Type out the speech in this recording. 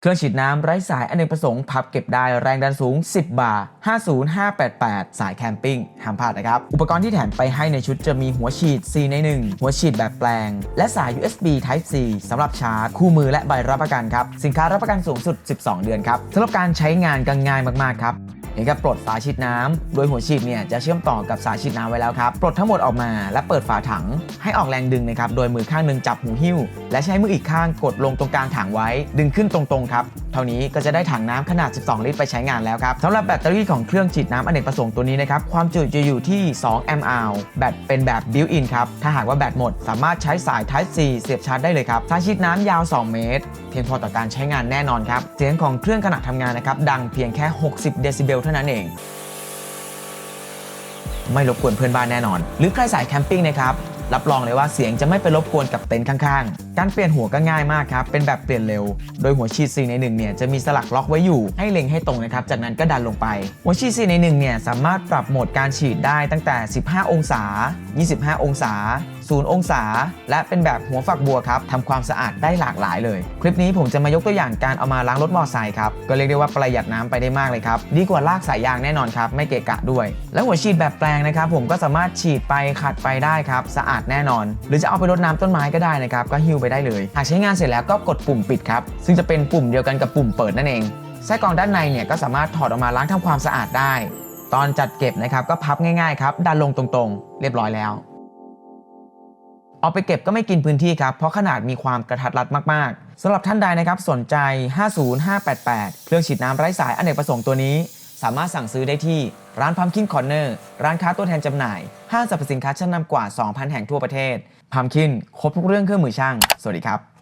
เครื่องฉีดน้ำไร้สายอเนกประสงค์พับเก็บได้แรงดันสูง 10 บาร์50588 สายแคมปิ้งห้ามพลาดนะครับ อุปกรณ์ที่แถมไปให้ในชุดจะมีหัวฉีด4ใน 1 หัวฉีดแบบแปลง และสาย USB Type C สำหรับชาร์จ คู่มือและใบรับประกันครับ สินค้ารับประกันสูงสุด 12 เดือนครับสำหรับการใช้งานก็ง่ายมาก ๆ ครับ เห็นกับปลดฝาฉีดน้ำโดยหัวฉีดเนี่ยจะเชื่อมต่อกับสายฉีดน้ำไว้แล้วครับ ปลดทั้งหมดออกมาและเปิดฝาถัง ให้ออกแรงดึงนะครับ โดยมือข้างหนึ่งจับหูหิ้ว และใช้มืออีกข้างกดลงตรงกลางถังไว้ ดึงขึ้นตรงๆครับ เท่านี้ก็จะได้ถังน้ำขนาด 12 ลิตรไปใช้งานแล้วครับสำหรับแบตเตอรี่ของเครื่องฉีดน้ำอเนกประสงค์ตัวนี้นะครับ ความจุจะอยู่ที่ 2 แอมป์อาวแบตเป็นแบบบิวอินครับ ถ้าหากว่าแบตหมด สามารถใช้สาย Type C เสียบชาร์จได้เลยครับสายฉีดน้ำยาว 2 เมตร พียงพอต่อการใช้งานแน่นอนครับ เสียงของเครื่องขณะทำงานนะครับ ดังเพียงแค่ 60 เดซิเบลเท่านั้นเอง ไม่รบกวนเพื่อนบ้านแน่นอน หรือใครสายแคมปิ้งนะครับ รับรองเลยว่าเสียงจะไม่ไปรบกวนกับเต็นท์ข้างๆ การเปลี่ยนหัวก็ง่ายมากครับ เป็นแบบเปลี่ยนเร็ว โดยหัวฉีด 4 ใน1เนี่ยจะมีสลักล็อกไว้อยู่ ให้เล็งให้ตรงนะครับ จากนั้นก็ดันลงไป หัวฉีด 4 ใน1เนี่ยสามารถปรับโหมดการฉีดได้ตั้งแต่ 15 องศา 25 องศา 0 องศา และเป็นแบบหัวฝักบัวครับทำความสะอาดได้หลากหลายเลย คลิปนี้ผมจะมายกตัวอย่างการเอามาล้างรถมอเตอร์ไซค์ครับ ก็เรียกได้ว่าประหยัดน้ำไปได้มากเลยครับ ดีกว่าลากสายยางแน่นอนครับ ไม่เกะกะด้วย แล้วหัวฉีดแบบแปลงนะครับผมก็สามารถฉีดไปขัดไปได้ครับ สะอาดแน่นอน หรือจะเอาไปรดน้ำต้นไม้ก็ได้นะครับ ก็ฮิ้วไปได้เลย หากใช้งานเสร็จแล้วก็กดปุ่มปิดครับ ซึ่งจะเป็นปุ่มเดียวกันกับปุ่มเปิดนั่นเองไส้กรองด้านในเนี่ยก็สามารถถอดออกมาล้างทำความสะอาดได้ ตอนจัดเก็บนะครับก็พับง่ายๆครับดันลงตรงๆ เรียบร้อยแล้ว เอาไปเก็บก็ไม่กินพื้นที่ครับ เพราะขนาดมีความกระทัดรัดมากๆสำหรับท่านใดนะครับสนใจ 50588 เครื่องฉีดน้ำไร้สายอเนกประสงค์ตัวนี้ สามารถสั่งซื้อได้ที่ร้านพัมคินคอร์เนอร์ร้านค้าตัวแทนจำหน่าย ห้างสรรพสินค้าชั้นนำกว่า 2,000 แห่งทั่วประเทศพัมคินครบทุกเรื่องเครื่องมือช่าง สวัสดีครับ